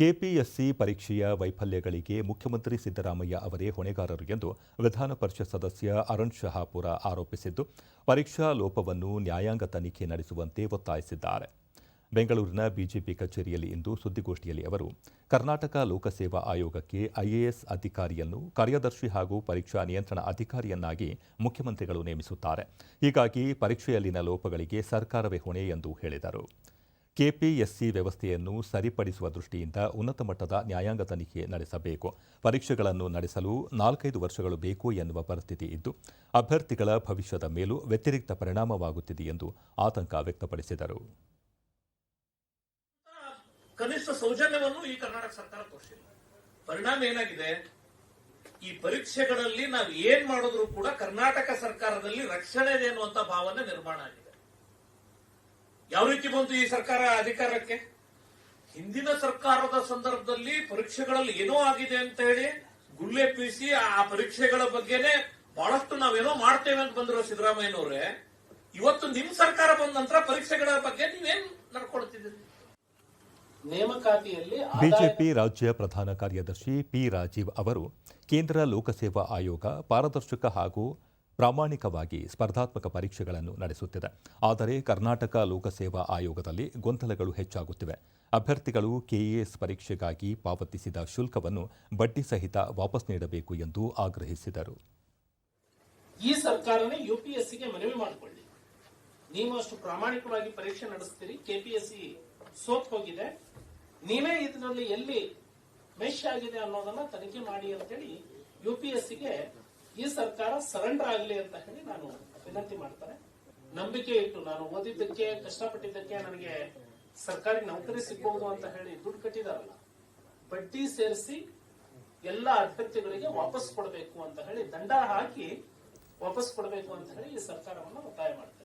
KPSC ಪರೀಕ್ಷೆಯ ವೈಫಲ್ಯಗಳಿಗೆ ಮುಖ್ಯಮಂತ್ರಿ ಸಿದ್ದರಾಮಯ್ಯ ಅವರೇ ಹೊಣೆಗಾರರು ಎಂದು ವಿಧಾನ ಪರಿಷತ್ ಸದಸ್ಯ ಅರುಣ್ ಶಹಾಪುರ ಆರೋಪಿಸಿದ್ದು, ಪರೀಕ್ಷಾ ಲೋಪವನ್ನು ನ್ಯಾಯಾಂಗ ತನಿಖೆ ನಡೆಸುವಂತೆ ಒತ್ತಾಯಿಸಿದ್ದಾರೆ. ಬೆಂಗಳೂರಿನ ಬಿಜೆಪಿ ಕಚೇರಿಯಲ್ಲಿ ಇಂದು ಸುದ್ದಿಗೋಷ್ಠಿಯಲ್ಲಿ ಅವರು, ಕರ್ನಾಟಕ ಲೋಕಸೇವಾ ಆಯೋಗಕ್ಕೆ ಐಎಎಸ್ ಅಧಿಕಾರಿಯನ್ನು, ಕಾರ್ಯದರ್ಶಿ ಹಾಗೂ ಪರೀಕ್ಷಾ ನಿಯಂತ್ರಣ ಅಧಿಕಾರಿಯನ್ನಾಗಿ ಮುಖ್ಯಮಂತ್ರಿಗಳು ನೇಮಿಸುತ್ತಾರೆ. ಹೀಗಾಗಿ ಪರೀಕ್ಷೆಯಲ್ಲಿನ ಲೋಪಗಳಿಗೆ ಸರ್ಕಾರವೇ ಹೊಣೆ ಎಂದು ಹೇಳಿದರು. ಕೆಪಿಎಸ್ಸಿ ವ್ಯವಸ್ಥೆಯನ್ನು ಸರಿಪಡಿಸುವ ದೃಷ್ಟಿಯಿಂದ ಉನ್ನತ ಮಟ್ಟದ ನ್ಯಾಯಾಂಗ ತನಿಖೆ ನಡೆಸಬೇಕು. ಪರೀಕ್ಷೆಗಳನ್ನು ನಡೆಸಲು ನಾಲ್ಕೈದು ವರ್ಷಗಳು ಬೇಕು ಎನ್ನುವ ಪರಿಸ್ಥಿತಿ ಇದ್ದು, ಅಭ್ಯರ್ಥಿಗಳ ಭವಿಷ್ಯದ ಮೇಲೂ ವ್ಯತಿರಿಕ್ತ ಪರಿಣಾಮವಾಗುತ್ತಿದೆ ಎಂದು ಆತಂಕ ವ್ಯಕ್ತಪಡಿಸಿದರು. ಕನಿಷ್ಠ ಸೌಜನ್ಯವನ್ನು ಈ ಕರ್ನಾಟಕ ಸರ್ಕಾರ ತೋರಿಸಿಲ್ಲ. ಪರಿಣಾಮ ಏನಾಗಿದೆ? ಈ ಪರೀಕ್ಷೆಗಳಲ್ಲಿ ನಾವು ಏನ್ ಮಾಡಿದ್ರು ಕೂಡ ಕರ್ನಾಟಕ ಸರ್ಕಾರದಲ್ಲಿ ರಕ್ಷಣೆ ಭಾವನೆ ನಿರ್ಮಾಣ ಆಗಿದೆ. ಯಾವ ರೀತಿ ಬಂತು ಈ ಸರ್ಕಾರ ಅಧಿಕಾರಕ್ಕೆ? ಹಿಂದಿನ ಸರ್ಕಾರದ ಸಂದರ್ಭದಲ್ಲಿ ಪರೀಕ್ಷೆಗಳಲ್ಲಿ ಏನೋ ಆಗಿದೆ ಅಂತ ಹೇಳಿ ಗುಲ್ಲೆಪ್ಪಿಸಿ ಆ ಪರೀಕ್ಷೆಗಳ ಬಗ್ಗೆನೆ ಬಹಳಷ್ಟು ನಾವೇನೋ ಮಾಡ್ತೇವೆ ಅಂತ ಬಂದಿರೋ ಸಿದ್ದರಾಮಯ್ಯನವ್ರೆ. ಇವತ್ತು ನಿಮ್ ಸರ್ಕಾರ ಬಂದ ನಂತರ ಪರೀಕ್ಷೆಗಳ ಬಗ್ಗೆ ನೀವೇನ್ ನಡ್ಕೊಳ್ತಿದ್ದೀರಿ? ನೇಮಕಾತಿಯಲ್ಲಿ ಬಿಜೆಪಿ ರಾಜ್ಯ ಪ್ರಧಾನ ಕಾರ್ಯದರ್ಶಿ ಪಿ ರಾಜೀವ್ ಅವರು ಕೇಂದ್ರ ಲೋಕಸೇವಾ ಆಯೋಗ ಪಾರದರ್ಶಕ ಹಾಗೂ ಪ್ರಾಮಾಣಿಕವಾಗಿ ಸ್ಪರ್ಧಾತ್ಮಕ ಪರೀಕ್ಷೆಗಳನ್ನು ನಡೆಸುತ್ತಿದೆ. ಆದರೆ ಕರ್ನಾಟಕ ಲೋಕಸೇವಾ ಆಯೋಗದಲ್ಲಿ ಗೊಂದಲಗಳು ಹೆಚ್ಚಾಗುತ್ತಿವೆ. ಅಭ್ಯರ್ಥಿಗಳು ಕೆಎಎಸ್ ಪರೀಕ್ಷೆಗಾಗಿ ಪಾವತಿಸಿದ ಶುಲ್ಕವನ್ನು ಬಡ್ಡಿ ಸಹಿತ ವಾಪಸ್ ನೀಡಬೇಕು ಎಂದು ಆಗ್ರಹಿಸಿದರು. ಈ ಸರ್ಕಾರನೇ ಯುಪಿಎಸ್ಸಿಗೆ ಮನವಿ ಮಾಡಿಕೊಳ್ಳಿ. ನೀವು ಅಷ್ಟು ಪ್ರಾಮಾಣಿಕವಾಗಿ ಪರೀಕ್ಷೆ ನಡೆಸ್ತೀರಿ, ಕೆಪಿಎಸ್ಸಿ ಸೋತ್ ಹೋಗಿದೆ. ನೀವೇ ಇದರಲ್ಲಿ ಎಲ್ಲಿ ಮೆಶ್ ಆಗಿದೆ ಅನ್ನೋದನ್ನ ತನಿಖೆ ಮಾಡಿ ಅಂತೇಳಿ ಯುಪಿಎಸ್ಸಿಗೆ ಈ ಸರ್ಕಾರ ಸರೆಂಡರ್ ಆಗಲಿ ಅಂತ ಹೇಳಿ ನಾನು ವಿನಂತಿ ಮಾಡ್ತಾರೆ ನಂಬಿಕೆ ಇಟ್ಟು ನಾನು ಓದಿದ್ದಕ್ಕೆ, ಕಷ್ಟಪಟ್ಟಿದ್ದಕ್ಕೆ ನನಗೆ ಸರ್ಕಾರಿ ನೌಕರಿ ಸಿಗಬಹುದು ಅಂತ ಹೇಳಿ ದುಡ್ಡು ಕಟ್ಟಿದಾರಲ್ಲ, ಬಡ್ಡಿ ಸೇರಿಸಿ ಎಲ್ಲ ಅಭ್ಯರ್ಥಿಗಳಿಗೆ ವಾಪಸ್ ಕೊಡಬೇಕು ಅಂತ ಹೇಳಿ ದಂಡ ಹಾಕಿ ವಾಪಸ್ ಕೊಡಬೇಕು ಅಂತ ಹೇಳಿ ಈ ಸರ್ಕಾರವನ್ನು ಒತ್ತಾಯ ಮಾಡ್ತಾರೆ